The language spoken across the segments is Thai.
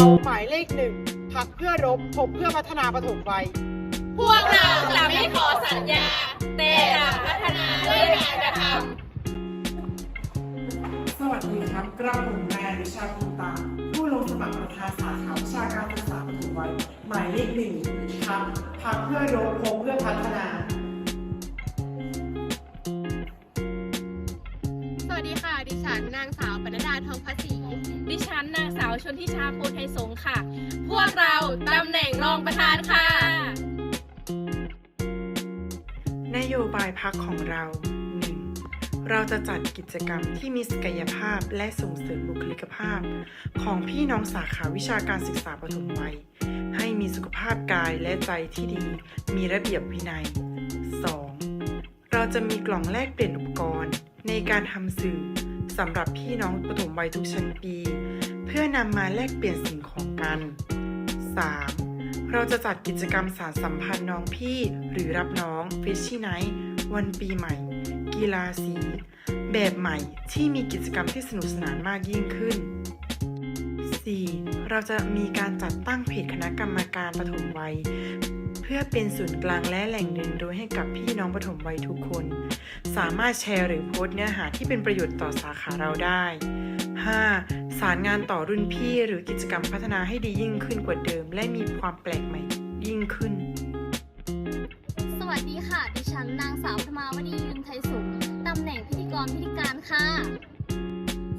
เราหมายเลขหนึ่งพักเพื่อรบพบเพื่อพัฒนาปฐมวัย พวกเราจะไม่ขอสัญญา แต่จะพัฒนาด้วยการกระทสวัสดีครับ กระผมนายวิชาภูตา ผู้ลงสมัครประธานสาขาวิชาการศึกษาปฐมวัย หมายเลขหนึ่งครับพักเพื่อรบพบเพื่อพัฒนาสวัสดีค่ะ ดิฉันนางสาวาวชนทิชาโพไทยสงค่ะ พวกเราตำแหน่งรองประธานค่ะ นโยบายพักของเรา 1. เราจะจัดกิจกรรมที่มีศักยภาพและส่งเสริมบุคลิกภาพ ของพี่น้องสาขาวิชาการศึกษาปฐมวัย ให้มีสุขภาพกายและใจที่ดี มีระเบียบวินัย 2. เราจะมีกล่องแลกเปลี่ยนอุปกรณ์ ในการทำสื่อสำหรับพี่น้องปฐมวัยทุกชั้นปี เพื่อนำมาแลกเปลี่ยนสิ่งของกัน 3. เราจะจัดกิจกรรมสารสัมพันธ์น้องพี่หรือรับน้องฟิชชี่ไนท์วันปีใหม่ กีฬาสี แบบใหม่ที่มีกิจกรรมที่สนุกสนานมากยิ่งขึ้น 4. เราจะมีการจัดตั้งเพจคณะกรรมการปฐมวัย เพื่อเป็นศูนย์กลางและแหล่งเรียนรู้ให้กับพี่น้องปฐมวัยทุกคน สามารถแชร์หรือโพสต์เนื้อหาที่เป็นประโยชน์ต่อสาขาเราได้ สารงานต่อรุ่นพี่หรือกิจกรรมพัฒนาให้ดียิ่งขึ้นกว่าเดิม และมีความแปลกใหม่ยิ่งขึ้น สวัสดีค่ะ ดิฉันนางสาวธมาวดียืนไทยสุขตำแหน่งพิธีกรพิธีการค่ะ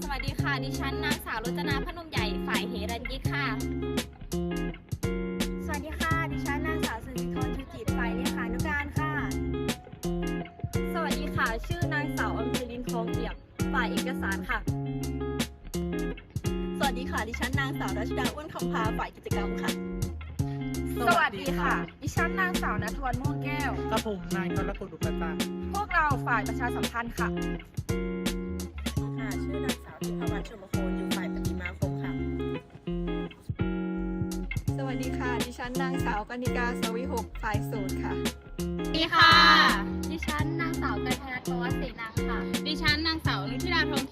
สวัสดีค่ะ ดิฉันนางสาวรจนาพนมใหญ่ฝ่ายเหรัญยิกค่ะ สวัสดีค่ะ ดิฉันนางสาวสุริธรชูจิตฝ่ายเลขานุการค่ะ สวัสดีค่ะ ชื่อนางสาวอมพลินทองเอียบฝ่ายเอกสารค่ะ วัสดีค่ะ ดิฉันนางสาวรัชดาอ้วนคำพาฝ่ายกิจกรรมค่ะ สวัสดีค่ะ ดิฉันนางสาวนัทวันม่วงแก้ว กระผมนายกรกฎอุปตาพวกเราฝ่ายประชาสัมพันธ์ค่ะ ค่ะ ชื่อนางสาวทิพวรรณชมโคนอยู่ฝ่ายปฏิมาคมค่ะ สวัสดีค่ะ ดิฉันนางสาวกนิกาสวิหกฝ่ายสูตรค่ะสวัสดีค่ะ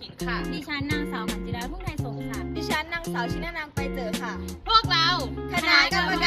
ชิดาทองขินค่ะ ดิฉันนางสาวหันจิรา ทุ่งไทยสงฆ์ค่ะ ดิฉันนางสาวชินานางไปเจอค่ะ พวกเรา คณะกรรมการค่ะ